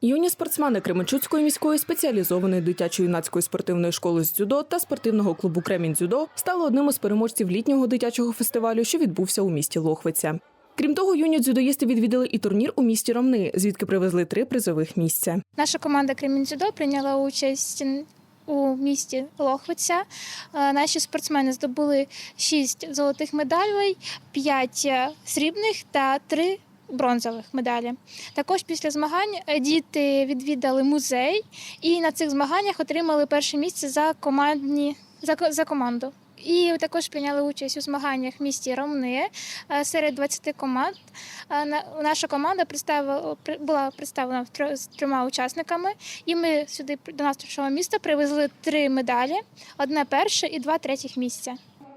Юні спортсмени Кременчуцької міської спеціалізованої дитячо-юнацької спортивної школи з дзюдо та спортивного клубу Кремінь дзюдо стали одним із переможців літнього дитячого фестивалю, що відбувся у місті Лохвиця. Крім того, юні дзюдоїсти відвідали і турнір у місті Ромни, звідки привезли три призових місця. Наша команда Кремінь-Дзюдо прийняла участь у місті Лохвиця. Е, Наші спортсмени здобули 6 золотих медалей, 5 срібних та 3 бронзових медалі. Також після змагань е, діти відвідали музей і на цих змаганнях отримали перше місце за командні за, за команду. І також прийняли участь у змаганнях в місті Ромни е, серед 20 команд. Е, на- Наша команда представила була представлена з трьома учасниками, і ми сюди до нашого міста привезли три медалі: одне перше і два третіх місця.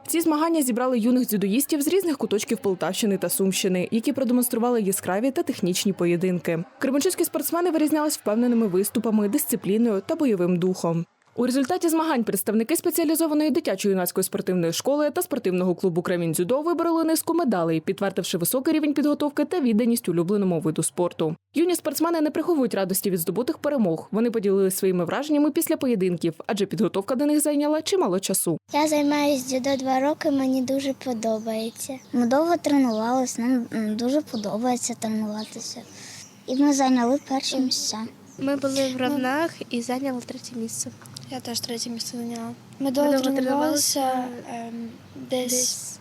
Ці змагання зібрали юних дзюдоїстів з різних куточків Полтавщини та Сумщини, які продемонстрували яскраві та технічні поєдинки. Кременчуцькі спортсмени вирізнялись впевненими виступами, дисципліною та бойовим духом. У результаті змагань представники спеціалізованої дитячо-юнацької спортивної школи та спортивного клубу Кремінь дзюдо вибороли низку медалей, підтвердивши високий рівень підготовки та відданість улюбленому виду спорту. Юні спортсмени не приховують радості від здобутих перемог. Вони поділилися своїми враженнями після поєдинків, адже підготовка до них зайняла чимало часу. Я займаюся дзюдо два роки, мені дуже подобається. Ми довго тренувалися, нам дуже подобається тренуватися. І ми зайняли перші місця. Ми були в равнах і зайняли третє місце. Я теж третє місце зайняла. Ми довго тренувалися, ем, десь, десь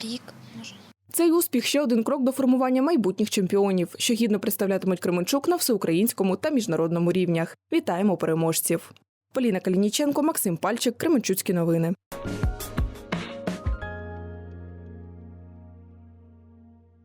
рік, може. Цей успіх ще один крок до формування майбутніх чемпіонів, що гідно представлятимуть Кременчук на всеукраїнському та міжнародному рівнях. Вітаємо переможців! Поліна Калініченко, Максим Пальчик, Кременчуцькі новини.